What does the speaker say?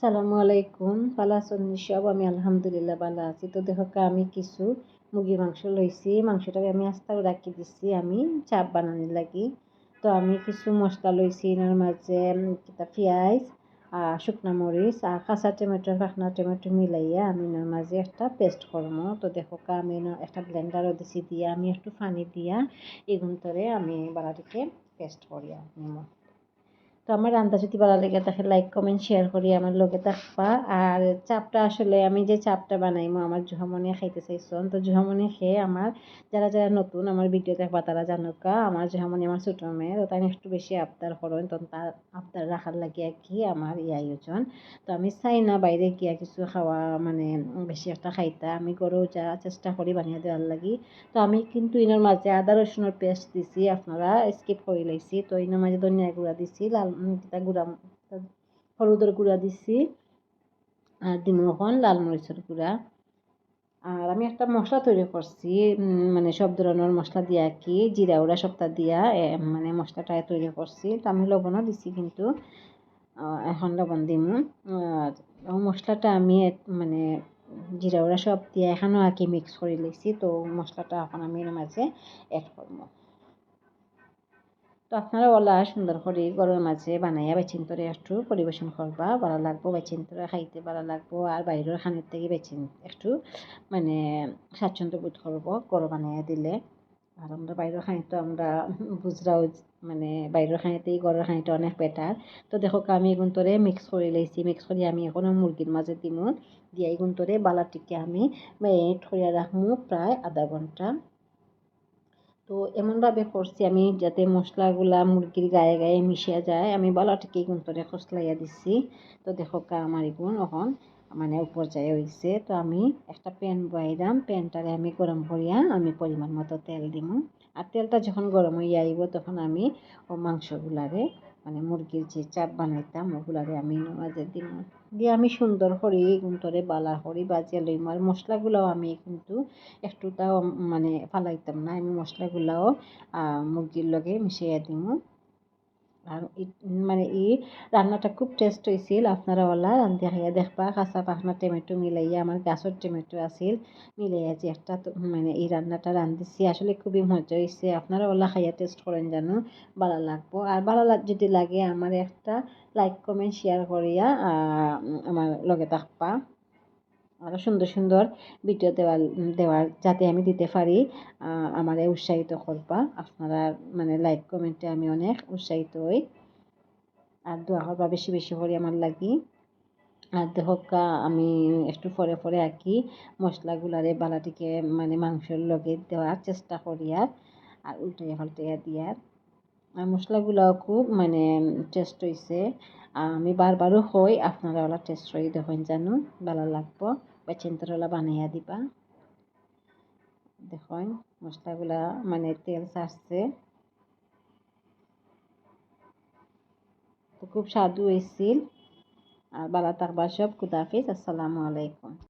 সালামু আলাইকুম। ভালো আছেন সব আমি আলহামদুলিল্লাহ ভালো আছি। তো দেখো আমি কিছু মুরগির মাংস লইছি। মাংসটাকে আমি আস্তাও রাখি দিচ্ছি আমি চাপ বানানোর লাগি। তো আমি কিছু মশলা লইছি এর মাঝে পেঁয়াজ আর শুকনো মরিচ, আর কাঁচা টমেটো, পাখনা টমেটো মিলাইয়া আমি এর মাঝে একটা পেস্ট করব তো দেখো আমি একটা ব্লেন্ডারও দিছি দিয়া। আমি একটু পানি দিয়া এগুন তরে আমি বাড়াটিকে পেস্ট করিয়া নিব তো আমার রান্না যদি ভালো লেগে থাকে লাইক কমেন্ট শেয়ার করি, আমার লোকে থাকবা। আর চাপটা আসলে আমি যে চাপটা বানাইমো, আমার জুহামনি খাইতে চাইছন তো জুহামনি খেয়ে আমার যারা যারা নতুন আমার ভিডিও দেখবা, তারা জানুকা আমার জুহামনি আমার ছোটো মেয়ে, তো তাই একটু বেশি আবদার করেন তো তার আবদার রাখার লাগে আর কি আমার এই আয়োজন। তো আমি চাই না বাইরে গিয়া কিছু খাওয়া মানে বেশি একটা খাইতা, আমি গরু যা চেষ্টা করি বানিয়ে দেওয়ার লাগি। তো আমি কিন্তু ইনার মাঝে আদা, রসুনের পেস্ট দিছি, আপনারা স্কিপ করে লাইছি, তো ইনার মাঝে ধনিয়া গুঁড়া দিছি, লাল গুঁড়া হলুদের গুঁড়া দিছি, আর দিমু এখন লাল মরিচের গুঁড়া। আর আমি একটা মশলা তৈরি করছি মানে সব ধরনের মশলা দিয়া কি, জিরা উড়া সবটা দিয়া মানে মশলাটা তৈরি করছি। তো আমি লবণও দিছি কিন্তু এখন লবণ দিমু। আর মশলাটা আমি মানে জিরা উড়া সব দিয়ে এখানেও আর কি মিক্স করে লেছি তো মশলাটা এখন আমি এর মাঝে অ্যাড করব। তো আপনারা ওলা সুন্দর করে গরমের মাঝে বানাইয়া বেচিন করে একটু পরিবেশন করবা, ভালো লাগবো, বেচিন করে খাইতে ভালো লাগবো আর বাইরের খানের থেকে বেচিন একটু মানে স্বাচ্ছন্দ্য বোধ করব গরম বানাইয়া দিলে। আর আমরা বাইরের খানি তো আমরা বুঝরাও মানে বাইরের খানিতেই গরের খানিটা অনেক বেটার তো দেখো আমি এগুন তোরে মিক্স করে লাইছি মিক্স করে আমি এখনও মুরগির মাঝে দিমু দিয়ে এগুন তোরে বালাটিকে আমি করে রাখব প্রায় আধা ঘণ্টা। তো এমনভাবে করছি আমি যাতে মশলাগুলা মুরগির গায়ে গায়ে মিশিয়ে যায়। আমি বালাটিকে কিন্তু খসলাইয়া দিছি। তো দেখো কা আমার এগুন এখন মানে উপর যায় হয়েছে তো আমি একটা প্যান বয়াইলাম। প্যানটারে আমি গরম করিয়া আমি পরিমাণ মতো তেল দিব আর তেলটা যখন গরম হইয়া আইব তখন আমি ও মাংসগুলারে মানে মুরগির যে চাপ বানাইতাম, ওগুলারে আমি মাঝে দিন দিয়ে আমি সুন্দর করি গুন্তরে বালা হরি বাজিয়া লইম আর মশলাগুলাও আমি কিন্তু একটু তাও মানে ফালাইতাম না। আমি মশলাগুলাও মুরগির লগে মিশিয়ে দিম। আর মানে এই রান্নাটা খুব টেস্ট হয়েছিল আপনারা ওলা রান্ধি খাইয়া দেখবা, কাঁচা পাখনা, টমেটো মিলাইয়া, আমার গাছের টমেটো আছিল, মিলাইয়া যে একটা মানে এই রান্নাটা রান্ধিছি, আসলে খুবই মজা হয়েছে আপনারা ওলা খাইয়া টেস্ট করেন জানো, ভালো লাগবো। আর ভালো যদি লাগে আমার একটা লাইক কমেন্ট শেয়ার করিয়া আমার লগে থাকবা। আরও সুন্দর সুন্দর ভিডিও দেওয়ার দেওয়ার যাতে আমি দিতে পারি। আমারে উৎসাহিত করবা। আপনারা মানে লাইক কমেন্টে আমি অনেক উৎসাহিত হই। আর দোয়া করবা বেশি বেশি করে আমার লাগি। আর দেখা আমি একটু পরে পরে আর কি মশলাগুলারে বালাটিকে মানে মাংসের লগে দেওয়ার চেষ্টা করি আর। আর উল্টাইয়া পাল্টাইয়া দিয়ার মশলাগুলাও খুব মানে টেস্ট হয়েছে আমি বারবারও হই আপনারা ওলা টেস্ট করে দেখেন জানো, ভালো লাগবো, বা চিন্তরলা বানাইয়া দিবা। দেখুন, মশলাগুলা মানে তেল ছাড়ছে। খুব স্বাদু হয়েছিল আর বালা থাকবা সব খুদাফিজ আসসালামু আলাইকুম।